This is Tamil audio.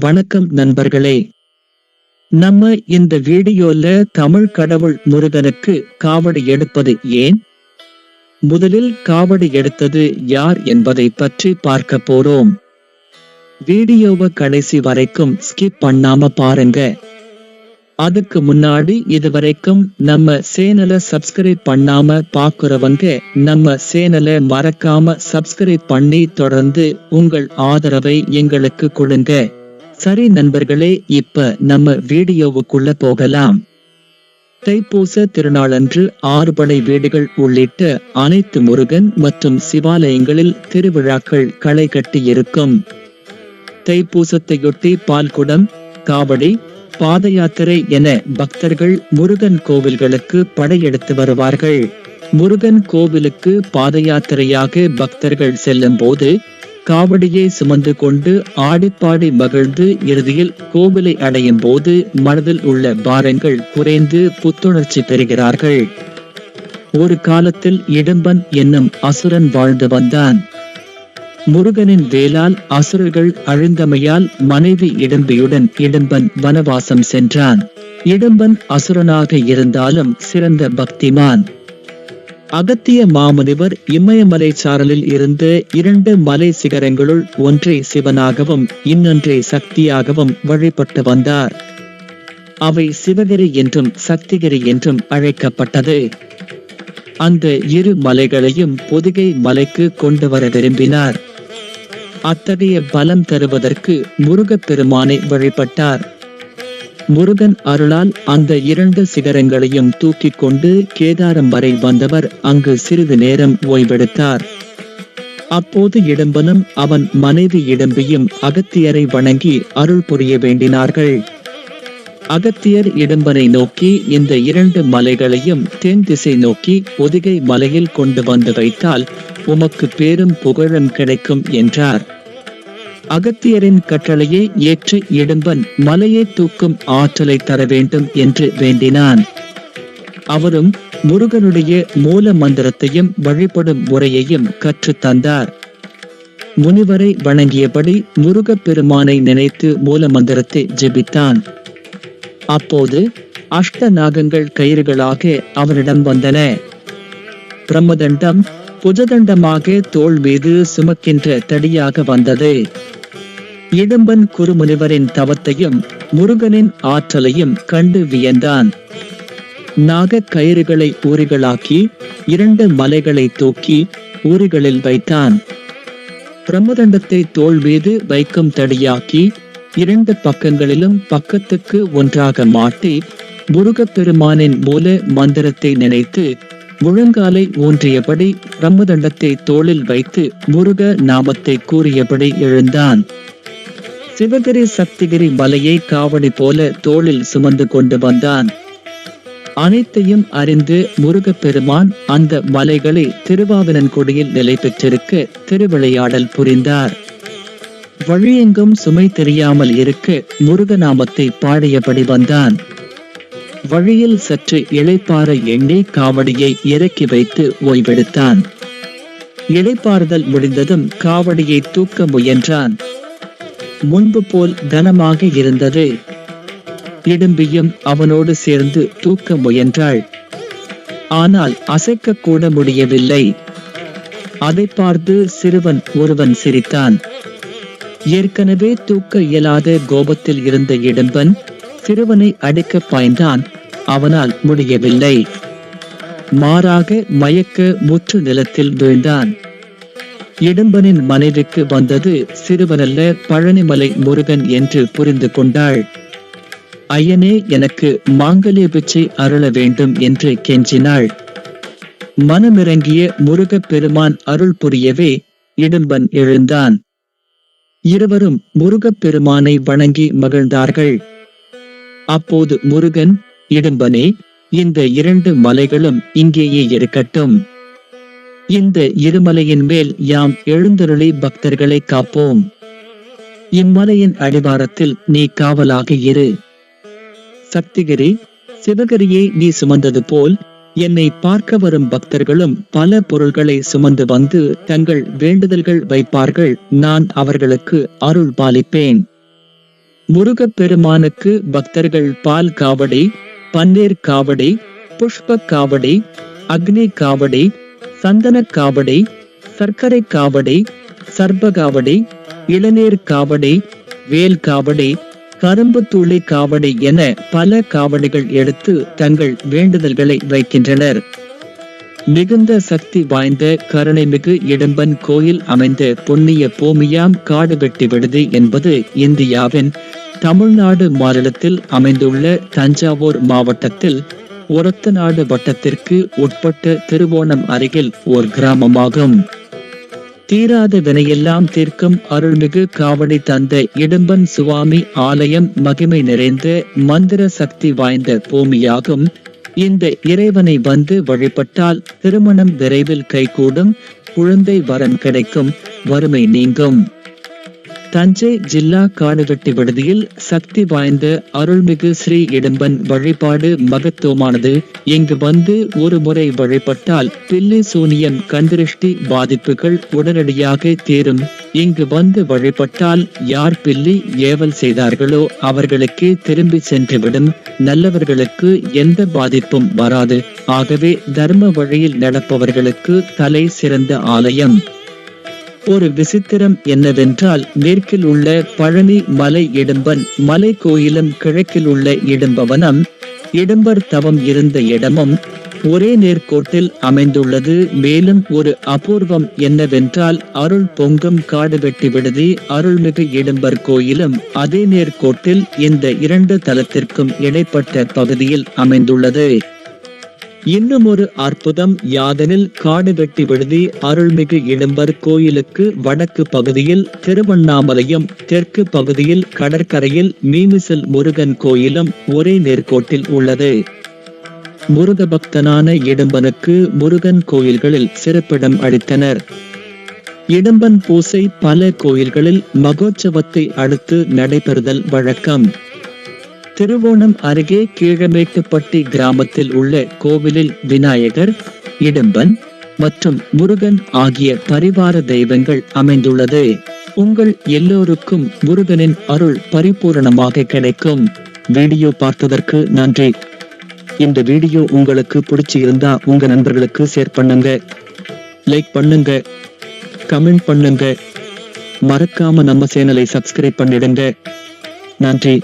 வணக்கம் நண்பர்களே. நம்ம இந்த வீடியோல தமிழ் கடவுள் முருகனுக்கு காவடி எடுப்பது ஏன்? முதலில் காவடி எடுத்தது யார் என்பதை பற்றி பார்க்க போறோம். வீடியோவை கடைசி வரைக்கும் ஸ்கிப் பண்ணாம பாருங்க. அதுக்கு முன்னாடி இதுவரைக்கும் நம்ம சேனலை சப்ஸ்கிரைப் பண்ணாம பாக்குறவங்க நம்ம சேனலை மறக்காம சப்ஸ்கிரைப் பண்ணி தொடர்ந்து உங்கள் ஆதரவை எங்களுக்கு கொடுங்க. சரி நண்பர்களே இப்ப நம்ம வீடியோவுக்குள்ள போகலாம். தைப்பூச திருநாளன்று ஆறுபடை வீடுகள் உள்ளிட்ட அனைத்து முருகன் மற்றும் சிவாலயங்களில் திருவிழாக்கள் களை கட்டி இருக்கும் தைப்பூசத்தையொட்டி பால்குடம் காவடி பாத யாத்திரை என பக்தர்கள் முருகன் கோவில்களுக்கு படையெடுத்து வருவார்கள். முருகன் கோவிலுக்கு பாத யாத்திரையாக பக்தர்கள் செல்லும் போது காவடியை சுமந்து கொண்டு ஆடிப்பாடி மகிழ்ந்து இறுதியில் கோவிலை அடையும் போது மனதில் உள்ள பாரங்கள் குறைந்து புத்துணர்ச்சி பெறுகிறார்கள். ஒரு காலத்தில் இடும்பன் என்னும் அசுரன் வாழ்ந்து வந்தான். முருகனின் வேலால் அசுரர்கள் அழிந்தமையால் மனைவி இடும்பியுடன் இடும்பன் வனவாசம் சென்றான். இடும்பன் அசுரனாக இருந்தாலும் சிறந்த பக்திமான். அகத்திய மாமுனிவர் இமயமலை சாரலில் இருந்து இரண்டு மலை சிகரங்களுள் ஒன்றை சிவனாகவும் இன்னொன்றை சக்தியாகவும் வழிபட்டு வந்தார். அவை சிவகிரி என்றும் சக்திகிரி என்றும் அழைக்கப்பட்டது. அந்த இரு மலைகளையும் பொதிகை மலைக்கு கொண்டு வர விரும்பினார். அத்தகைய பலம் தருவதற்கு முருகப்பெருமானை வழிபட்டார். முருகன் அருளால் அந்த இரண்டு சிகரங்களையும் தூக்கிக் கொண்டு கேதாரம் வரை வந்தவர் அங்கு சிறிது நேரம் ஓய்வெடுத்தார். அப்போது இடம்பனும் அவன் மனைவி இடம்பியும் அகத்தியரை வணங்கி அருள் புரிய வேண்டினார்கள். அகத்தியர் இடம்பனை நோக்கி இந்த இரண்டு மலைகளையும் தென் திசை நோக்கி ஒதிகை மலையில் கொண்டு வந்து வைத்தால் உமக்கு பேரும் புகழும் கிடைக்கும் என்றார். அகத்தியரின் கட்டளையை ஏற்று இடும்பன் மலையை தூக்கும் ஆற்றலை தர வேண்டும் என்று வேண்டினான். அவரும் முருகனுடைய மூல மந்திரத்தையும் வழிபடும் முறையையும் கற்றுத் தந்தார். முனிவரை வணங்கியபடி முருகப் பெருமானை நினைத்து மூல மந்திரத்தை ஜெபித்தான். அப்போது அஷ்ட நாகங்கள் கயிறுகளாக அவரிடம் வந்தன. பிரம்மதண்டம் புஜதண்டமாக தோள் மீது சுமக்கின்ற தடியாக வந்தது. இடும்பன் குருமுனிவரின் தவத்தையும் முருகனின் ஆற்றலையும் கண்டு வியந்தான். நாக கயிறுகளை ஊரிகளாக்கி இரண்டு மலைகளை தூக்கி ஊரிகளில் வைத்தான். பிரம்மதண்டத்தை தோள் மீது வைக்கும் தடியாக்கி இரண்டு பக்கங்களிலும் பக்கத்துக்கு ஒன்றாக மாட்டி முருகப்பெருமானின் மூல மந்திரத்தை நினைத்து முழங்காலை ஊன்றியபடி பிரம்மதண்டத்தை தோளில் வைத்து முருக நாமத்தை கூறியபடி எழுந்தான். சிவகிரி சக்திகிரி மலையை காவடி போல தோளில் சுமந்து கொண்டு வந்தான். அனைத்தையும் அறிந்து முருகப்பெருமான் அந்த மலைகளை திருவாவினன்குடியில் நிலை பெற்றிருக்க திருவிளையாடல் புரிந்தார். வழியெங்கும் சுமை தெரியாமல் இருக்க முருகநாமத்தை பாடியபடி வந்தான். வழியில் சற்று இளைப்பாற எண்ணி காவடியை இறக்கி வைத்து ஓய்வெடுத்தான். இளைப்பாறுதல் முடிந்ததும் காவடியை தூக்க முயன்றான். முன்பு போல் கனமாக இருந்தது. இடும்பியும் அவனோடு சேர்ந்து தூக்க முயன்றாள். ஆனால் அசைக்க கூட முடியவில்லை. அதை பார்த்து சிறுவன் ஒருவன் சிரித்தான். ஏற்கனவே தூக்க இயலாத கோபத்தில் இருந்த இடும்பன் சிறுவனை அடிக்க பாய்ந்தான். அவனால் முடியவில்லை. மாறாக மயக்க முற்று நிலத்தில் வீழ்ந்தான். இடும்பனின் மனைவிக்கு வந்தது சிறுவனல்ல பழனிமலை முருகன் என்று புரிந்து கொண்டாள். ஐயனே எனக்கு மாங்கல்ய பிச்சை அருள வேண்டும் என்று கெஞ்சினாள். மனமிறங்கிய முருகப் பெருமான் அருள் புரியவே இடும்பன் எழுந்தான். இருவரும் முருகப் பெருமானை வணங்கி மகிழ்ந்தார்கள். அப்போது முருகன் இடும்பனே இந்த இரண்டு மலைகளும் இங்கேயே இருக்கட்டும். இந்த இருமலையின் மேல் யாம் எழுந்தருளி பக்தர்களை காப்போம். இம்மலையின் அடிவாரத்தில் நீ காவலாக இரு. சக்திகிரி சிவகிரியை நீ சுமந்தது போல் என்னை பார்க்க வரும் பக்தர்களும் பல பொருள்களை சுமந்து வந்து தங்கள் வேண்டுதல்கள் வைப்பார்கள். நான் அவர்களுக்கு அருள் பாலிப்பேன். முருகப்பெருமானுக்கு பக்தர்கள் பால் காவடி பன்னீர் காவடி புஷ்ப காவடி அக்னி காவடி சந்தன காவடி சர்க்கரை காவடி சர்பகாவடி இளநீர் காவடி வேல் காவடி கரும்பு துளி காவடி என பல காவடிகள் எடுத்து தங்கள் வேண்டுதல்களை வைக்கின்றனர். மிகுந்த சக்தி வாய்ந்த கருணைமிகு இடம்பன் கோயில் அமைந்த புண்ணிய பூமியாம் காடு வெட்டி விடுதி என்பது இந்தியாவின் தமிழ்நாடு மாநிலத்தில் அமைந்துள்ள தஞ்சாவூர் மாவட்டத்தில் ஒரத்தநாடு வட்டத்திற்கு உட்பட்ட திருவோணம் அருகில் ஓர் கிராமமாகும். தீராத வினையெல்லாம் தீர்க்கும் அருள்மிகு காவடி தந்த இடும்பன் சுவாமி ஆலயம் மகிமை நிறைந்த மந்திர சக்தி வாய்ந்த பூமியாகும். இந்த இறைவனை வந்து வழிபட்டால் திருமணம் விரைவில் கைகூடும் குழந்தை வரம் கிடைக்கும் வறுமை நீங்கும். தஞ்சை ஜில்லா காடுவெட்டி விடுதியில் சக்தி வாய்ந்த அருள்மிகு ஸ்ரீ இடம்பன் வழிபாடு மகத்துவமானது. இங்கு வந்து ஒரு முறை வழிபட்டால் பில்லி சூனியம் கந்திருஷ்டி பாதிப்புகள் உடனடியாக தீரும். இங்கு வந்து வழிபட்டால் யார் பில்லி ஏவல் செய்தார்களோ அவர்களுக்கே திரும்பி சென்றுவிடும். நல்லவர்களுக்கு எந்த பாதிப்பும் வராது. ஆகவே தர்ம வழியில் நடப்பவர்களுக்கு தலை சிறந்த ஆலயம். ஒரு விசித்திரம் என்னவென்றால் மேற்கில் உள்ள பழனி மலை இடும்பன் மலை கோயிலும் கிழக்கில் உள்ள இடும்பவனம் இடும்பர் தவம் இருந்த இடமும் ஒரே நேர்கோட்டில் அமைந்துள்ளது. மேலும் ஒரு அபூர்வம் என்னவென்றால் அருள் பொங்கும் காடு வெட்டி விடுதி அருள்மிகு இடும்பர் கோயிலும் அதே நேர்கோட்டில் இந்த இரண்டு தலத்திற்கும் இடைப்பட்ட பகுதியில் அமைந்துள்ளது. இன்னும் ஒரு அற்புதம் யாதெனில் காடு வெட்டி விடுதி அருள்மிகு இடும்பர் கோயிலுக்கு வடக்கு பகுதியில் திருவண்ணாமலையும் தெற்கு பகுதியில் கடற்கரையில் மீமிசில் முருகன் கோயிலும் ஒரே நேர்கோட்டில் உள்ளது. முருக பக்தனான இடும்பனுக்கு முருகன் கோயில்களில் சிறப்பிடம் அளித்தனர். இடும்பன் பூசை பல கோயில்களில் மகோற்சவத்தை அடுத்து நடைபெறுதல் வழக்கம். திருவோணம் அருகே கீழமேட்டுப்பட்டி கிராமத்தில் உள்ள கோவிலில் விநாயகர் இடும்பன் மற்றும் முருகன் ஆகிய பரிவார தெய்வங்கள் அமைந்துள்ளது. உங்கள் எல்லோருக்கும் முருகனின் அருள் பரிபூரணமாக கிடைக்கும். வீடியோ பார்த்ததற்கு நன்றி. இந்த வீடியோ உங்களுக்கு பிடிச்சி இருந்தா உங்க நண்பர்களுக்கு ஷேர் பண்ணுங்க லைக் பண்ணுங்க கமெண்ட் பண்ணுங்க. மறக்காம நம்ம சேனலை சப்ஸ்கிரைப் பண்ணிடுங்க. நன்றி.